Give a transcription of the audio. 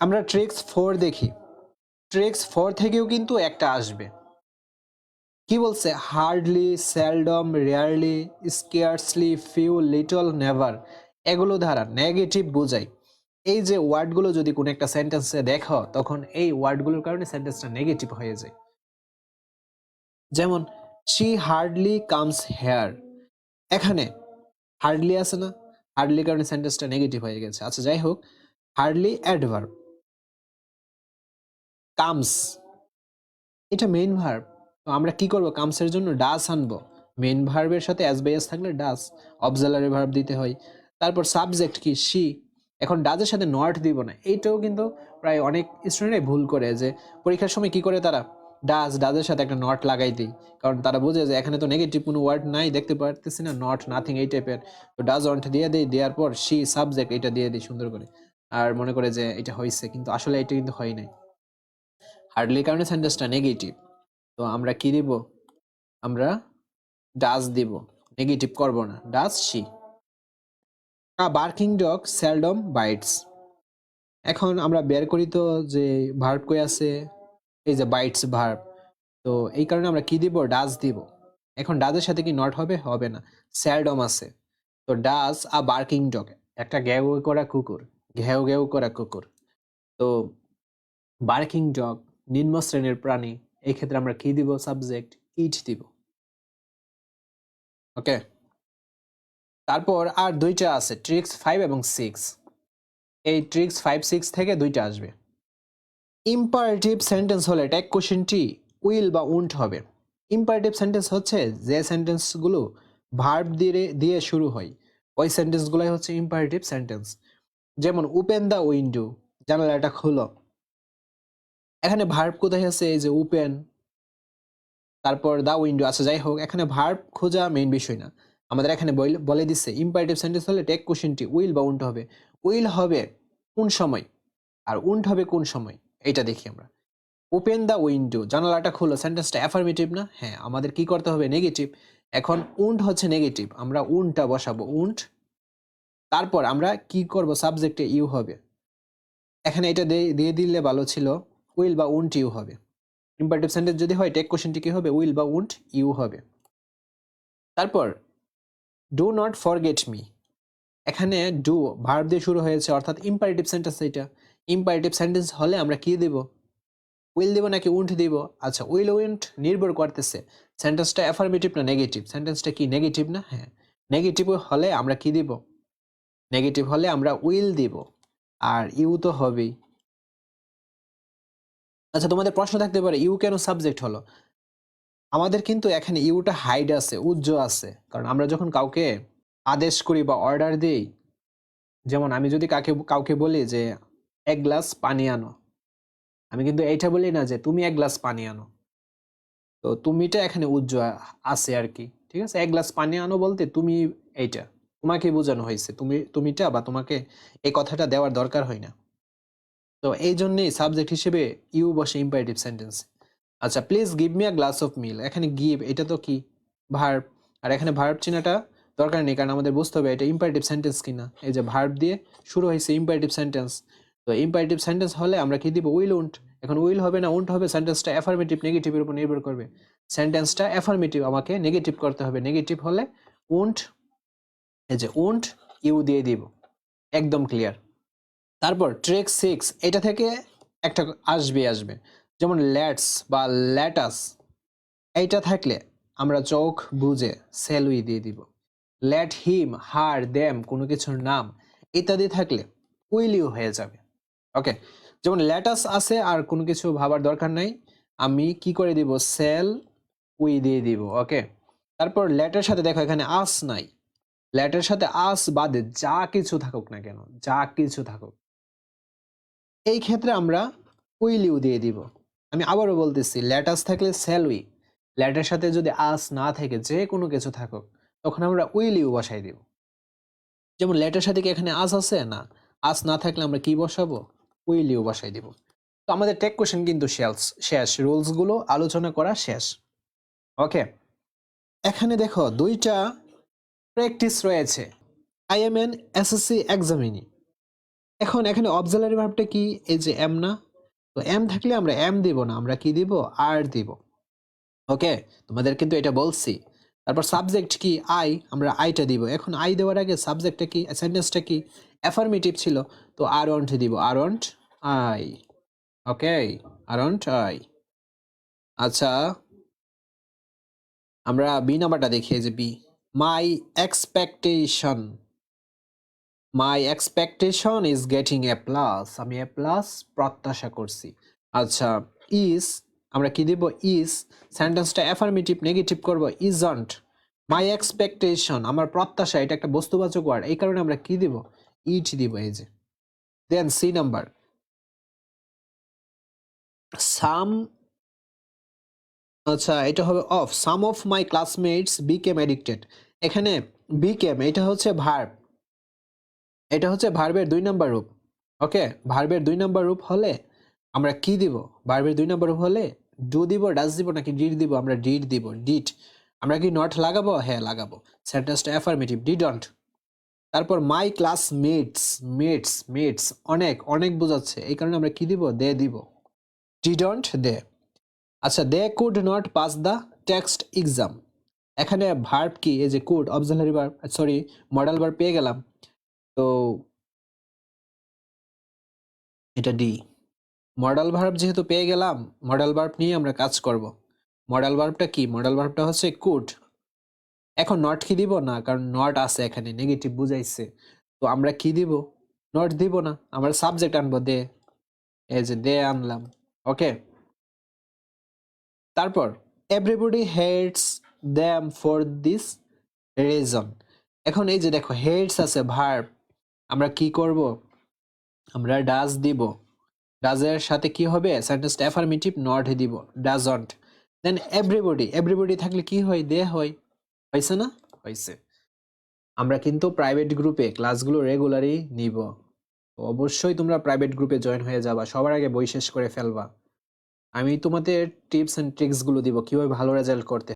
আমরা ট্রেক্স ফোর দেখি। ট্রেক্স ফোর থেকেও কিন্তু একটা আসবে। কি বলছে? Hardly, seldom, rarely, scarcely, few, little, never. এগুলো দ্বারা নেগেটিভ বোঝায়। এই যে ওয়ার্ডগুলো যদি কোনো একটা সেন্টেন্সে দেখো, তখন এই ওয়ার্ডগুলোর কারণে সেন্টেন্সটা নেগেটিভ হয়ে যায়। যেমন শি হার্ডলি কামস হেয়ার এখানে হার্ডলি আছে না? হার্ডলি কারণে সেন্টেন্সটা নেগেটিভ হয়ে গেছে। আচ্ছা যাই হোক হার্ডলি অ্যাডভার্ব কামস। এটা মেইন ভার্ব তো আমরা কি করব? কামসের জন্য ডাস আনব। মেইন ভার্বের সাথে অ্যাজ বাই থাকলে ডাস অবজালারি ভার্ব দিতে হয়। তারপর সাবজেক্ট কি? শি এখন ডাজের সাথে নট দিব না। এইটাও কিন্তু প্রায় অনেক স্টুডেন্টই ভুল করে যে পরীক্ষার সময় কি করে তারা? ডাজ ডাজের সাথে একটা নট লাগাই দিই কারণ তারা বুঝে যে এখানে তো নেগেটিভ কোনো ওয়ার্ড নাই, দেখতে পারতেছি না নট নাথিং এই টাইপের তো ডাজ অন্ট দিয়ে দিই, দেওয়ার পর শি সাবজেক্ট এটা দিয়ে দিই সুন্দর করে। আর মনে করে যে এটা হয়েছে কিন্তু আসলে এটা কিন্তু হয় নাই। হার্ডলি কারণে সেন্টেন্সটা নেগেটিভ তো আমরা কি দিব? আমরা ডাজ দিব। নেগেটিভ করব না। Does she a barking dog seldom bites এখন আমরা বের করি তো যে ভার্ব কই আছে? এই যে বাইটস ভার্ব তো এই কারণে আমরা কি দিব? ডাজ দিব। এখন ডাজের সাথে কি নট হবে? হবে না। স্যালডম আছে। তো ডাজ আ বার্কিং ডগ একটা ঘেউ করা কুকুর। ঘেউ ঘেউ করা কুকুর। তো বার্কিং ডগ নিম্ন শ্রেণির প্রাণী, এই ক্ষেত্রে আমরা কি দিব? সাবজেক্ট ইট দিব। ওকে তারপর আর দুইটা আছে ট্রিক্স ফাইভ এবং সিক্স এই ট্রিক্স ফাইভ সিক্স থেকে দুইটা আসবে। ইম্পারেটিভ সেন্টেন্স হলে ট্যাগ কোশ্চেনটি উইল বা উন্ট হবে। ইম্পারেটিভ সেন্টেন্স হচ্ছে যে সেন্টেন্সগুলো ভার্ব দিয়ে দিয়ে শুরু হয়, ওই সেন্টেন্সগুলোই হচ্ছে ইম্পারেটিভ সেন্টেন্স যেমন ওপেন দ্য উইন্ডো জানালাটা খুলো। এখানে ভার্ব কোথায় আছে এই যে ওপেন তারপর দা উইন্ডো আছে যাই হোক, এখানে ভার্ব খোঁজা মেইন বিষয় না। আমাদের এখানে বল- দিচ্ছে ইম্পারেটিভ সেন্টেন্স হলে টেক কোশ্চেনটি উইল বা উন্ট হবে। উইল হবে কোন সময়? আর উন্ট হবে কোন সময়? এইটা দেখি আমরা। ওপেন দ্য উইন্ডো জানালাটা খোলো সেন্টেন্সটা অ্যাফার্মেটিভ না? হ্যাঁ আমাদের কি করতে হবে? নেগেটিভ এখন উন্ট হচ্ছে নেগেটিভ আমরা উনটা বসাবো উন্ট তারপর আমরা কি করব? সাবজেক্টে ইউ হবে। এখানে এটা দিয়ে দিলে ভালো ছিল। উইল বা উন্ট ইউ হবে। ইম্পারেটিভ সেন্টেন্স যদি হয় টেক কোশ্চেনটি কি হবে? উইল বা উন্ট ইউ হবে। তারপর ডু নট ফরগেট মি এখানে ডু ভার্ব দিয়ে শুরু হয়েছে, অর্থাৎ ইম্পারেটিভ সেন্টেন্স এটা। ইম্পারেটিভ সেন্টেন্স হলে আমরা কি দেব? উইল দেব নাকি উন্ট দিব? আচ্ছা উইল উইন্ট নির্ভর করতেছে। সেন্টেন্সটা অ্যাফার্মেটিভ না নেগেটিভ সেন্টেন্সটা কি নেগেটিভ না? হ্যাঁ নেগেটিভ হলে আমরা কি দিব? নেগেটিভ হলে আমরা উইল দিব। আর ইউ তো হবেই। আচ্ছা তোমাদের প্রশ্ন থাকতে পারে, ইউ কেন সাবজেক্ট হলো? আমাদের কিন্তু এখানে ইউটা হাইড আছে উজ্জ্ব আছে। কারণ আমরা যখন কাউকে আদেশ করি বা অর্ডার দিই, যেমন আমি যদি কাকে, কাউকে বলি যে, এক গ্লাস পানি আনো। আমি কিন্তু এইটা বলি না যে, তুমি এক গ্লাস পানি আনো। তো তুমিটা এখানে উজ্জ্ব আছে আর কি, ঠিক আছে? এক গ্লাস পানি আনো বলতে তুমি এইটা, তোমাকে বোঝানো হয়েছে। তুমি, তুমিটা বা তোমাকে এই কথাটা দেওয়ার দরকার হয় না। তো এই জন্যেই সাবজেক্ট হিসেবে ইউ বসে ইম্পারেটিভ সেন্টেন্স আচ্ছা please give me a glass of milk এখানে গিভ এটা তো কি? ভার্ব আর এখানে ভার্ব চিনাটা দরকার নেই, কারণ আমাদের বুঝতে হবে এটা ইম্পারেটিভ সেন্টেন্স কিনা। এই যে ভার্ব দিয়ে শুরু হয়েছে ইম্পারেটিভ সেন্টেন্স তো ইম্পারেটিভ সেন্টেন্স হলে আমরা কি দিব? উইল উন্ট এখন উইল হবে না উন্ট হবে সেন্টেন্সটা অ্যাফার্মেটিভ নেগেটিভের উপর নির্ভর করবে। সেন্টেন্সটা অ্যাফার্মেটিভ আমাকে নেগেটিভ করতে হবে। নেগেটিভ হলে উন্ট এই যে উন্ট ইউ দিয়ে দিব। একদম ক্লিয়ার তারপর ট্রেক সিক্স এটা থেকে একটা আসবে আসবে। যেমন ল্যাটস বা ল্যাটাস, এইটা থাকলে আমরা চোখ বুঝে সেলুই দিয়ে দিব। ল্যাট হিম, হার, দেম, কোনো কিছুর নাম, ইত্যাদি থাকলে উইলিও হয়ে যাবে। ওকে? যেমন ল্যাটাস আছে আর কোনো কিছু ভাবার দরকার নাই, আমি কি করে দিব? সেল উই দিয়ে দিব, ওকে? তারপর ল্যাটের সাথে দেখো এখানে আস নাই। ল্যাটের সাথে আস বাদে যা কিছু থাকুক না কেন, যা কিছু থাকুক। এই ক্ষেত্রে আমরা উইলিউ দিয়ে দিব। আমি আবারও বলতেছি ল্যাটাস থাকলে সেল উই ল্যাটের সাথে যদি আস না থাকে, যে কোনো কিছু থাকুক, তখন আমরা উইলিউ বসাই দিব। যেমন ল্যাটার সাথে কি এখানে আস আছে? না। আস না থাকলে আমরা কি বসাবো? উইলিউ বসাই দিব। তো আমাদের টেক কোশ্চেন কিন্তু শেষ। শেষ রুলসগুলো আলোচনা করা শেষ। ওকে এখানে দেখো, দুইটা প্র্যাকটিস রয়েছে। I am an SSC examinee এখন এখানে অবজালারি ভাবটা কি? এই যে এম না? তো এম থাকলে আমরা এম দিব না, আমরা কি দিব? আর দিব। ওকে তোমাদের কিন্তু এটা বলছি। তারপর সাবজেক্ট কি? আই আমরা আইটা দিব। এখন আই দেওয়ার আগে সাবজেক্টটা কি? সেন্টেন্সটা কি? অ্যাফার্মেটিভ ছিল। তো আর অন্ট দিব। আর won't I okay R won't I আচ্ছা। আমরা বি নাম্বারটা দেখি যে be my expectation my expectation is getting A plus আমি এ প্লাস প্রত্যাশা করছি। আচ্ছা ইজ আমরা কি দিব? ইজ সেন্টেন্সটা অ্যাফার্মেটিভ নেগেটিভ করব ইজন্ট মাই এক্সপেকটেশন আমার প্রত্যাশা, এটা একটা বস্তুবাচক ওয়ার্ড এই কারণে আমরা কি দিব? ইট দিব, এই যে। দেন সি নাম্বার সাম আচ্ছা এটা হবে of some of my classmates became addicted এখানে বিকেম এটা হচ্ছে ভার্ব এটা হচ্ছে ভার্বের দুই নাম্বার রূপ। ওকে ভার্বের দুই নাম্বার রূপ হলে আমরা কি দিব? ভার্বের দুই নাম্বার রূপ হলে ডু দিব ডাস দিব, নাকি ডিড দিব? আমরা ডিড দিব ডিড আমরা কি নট লাগাবো? হ্যাঁ লাগাবো। সেন্টেন্সটা অ্যাফার্মেটিভ ডিডন্ট তারপর my classmates mates mates অনেক অনেক বোঝাচ্ছে। এই কারণে আমরা কি দিব? দে দিব। ডিডন্ট দে আচ্ছা they could not pass the text exam এখানে ভার্ব কি? এই যে could auxiliary verb sorry modal verb পেয়ে গেলাম। তো এটা ডি মডেল ভার্ব যেহেতু পেয়ে গেলাম মডেল ভার্ব নিয়ে আমরা কাজ করব। মডেল ভার্বটা কি? মডেল ভার্বটা হচ্ছে কুড এখন নট কি দিব? না, কারণ নট আছে এখানে নেগেটিভ বুঝাইছে। তো আমরা কি দিব? নট দিব না, আমরা সাবজেক্ট আনব দে। এই যে দে আনলাম ওকে তারপর everybody hates them for this reason এখন এই যে দেখো হেডস আছে ভার্ব আমরা কি করব? আমরা ডাজ দিব। ডাজের সাথে কি হবে? সেন্টেন্সটা অ্যাফার্মেটিভ নট দিব। ডাজন্ট দেন এভরিবডি এভরিবডি থাকলে কি হয়? দে হয়। হয়েছে না? হয়েছে। আমরা কিন্তু প্রাইভেট গ্রুপে ক্লাসগুলো রেগুলারই নিব। তো অবশ্যই তোমরা প্রাইভেট গ্রুপে জয়েন হয়ে যাবা। সবার আগে বই শেষ করে ফেলবা। আমি তোমাদের টিপস অ্যান্ড ট্রিক্সগুলো দিব। কীভাবে ভালো রেজাল্ট করতে